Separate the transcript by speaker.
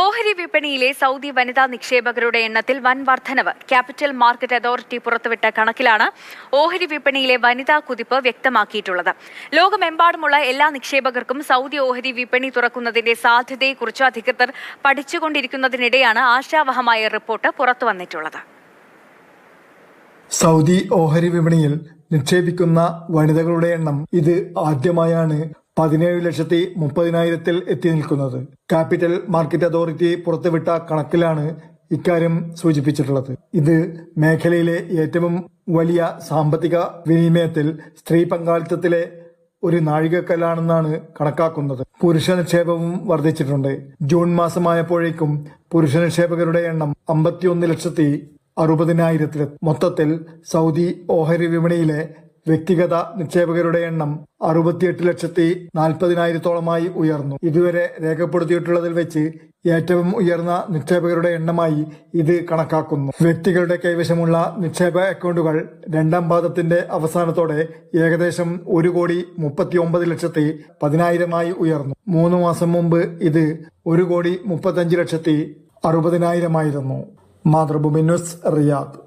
Speaker 1: ഓഹരി വിപണിയിലെ സൗദി വനിതാ നിക്ഷേപകരുടെ എണ്ണത്തിൽ വൻ വർധനവ്. ക്യാപിറ്റൽ മാർക്കറ്റ് അതോറിറ്റി പുറത്തുവിട്ട കണക്കിലാണ് ഓഹരി വിപണിയിലെ വനിതാ കുതിപ്പ് വ്യക്തമാക്കിയിട്ടുള്ളത്. ലോകമെമ്പാടുമുള്ള എല്ലാ നിക്ഷേപകർക്കും സൗദി ഓഹരി വിപണി തുറക്കുന്നതിന്റെ സാധ്യതയെക്കുറിച്ച് അധികൃതർ പഠിച്ചുകൊണ്ടിരിക്കുന്നതിനിടെയാണ് ആശാവഹമായ റിപ്പോർട്ട് പുറത്തുവന്നിട്ടുള്ളത്.
Speaker 2: സൗദി ഓഹരി വിപണിയിൽ നിക്ഷേപിക്കുന്ന വനിതകളുടെ എണ്ണം ഇത് ആദ്യമായാണ് പതിനേഴ് ലക്ഷത്തി മുപ്പതിനായിരത്തിൽ എത്തി നിൽക്കുന്നത്. ക്യാപിറ്റൽ മാർക്കറ്റ് അതോറിറ്റി പുറത്തുവിട്ട കണക്കിലാണ് ഇക്കാര്യം സൂചിപ്പിച്ചിട്ടുള്ളത്. ഇത് മേഖലയിലെ ഏറ്റവും വലിയ സാമ്പത്തിക വിനിമയത്തിൽ സ്ത്രീ പങ്കാളിത്തത്തിലെ ഒരു നാഴികക്കല്ലാണെന്നാണ് കണക്കാക്കുന്നത്. പുരുഷ നിക്ഷേപവും വർദ്ധിച്ചിട്ടുണ്ട്. ജൂൺ മാസമായപ്പോഴേക്കും പുരുഷ നിക്ഷേപകരുടെ എണ്ണം അമ്പത്തിയൊന്ന് ലക്ഷത്തി അറുപതിനായിരത്തിൽ മൊത്തത്തിൽ സൗദി ഓഹരി വിപണിയിലെ വ്യക്തിഗത നിക്ഷേപകരുടെ എണ്ണം അറുപത്തിയെട്ട് ലക്ഷത്തി നാൽപ്പതിനായിരത്തോളമായി ഉയർന്നു. ഇതുവരെ രേഖപ്പെടുത്തിയിട്ടുള്ളതിൽ വെച്ച് ഏറ്റവും ഉയർന്ന നിക്ഷേപകരുടെ എണ്ണമായി ഇത് കണക്കാക്കുന്നു. വ്യക്തികളുടെ കൈവശമുള്ള നിക്ഷേപ അക്കൗണ്ടുകൾ രണ്ടാം പാദത്തിന്റെ അവസാനത്തോടെ ഏകദേശം ഒരു കോടി മുപ്പത്തി ഒമ്പത് ലക്ഷത്തി പതിനായിരമായി ഉയർന്നു. മൂന്ന് മാസം മുമ്പ് ഇത് ഒരു കോടി മുപ്പത്തഞ്ച് ലക്ഷത്തി അറുപതിനായിരമായിരുന്നു. Mathrubhumi news Riyadh.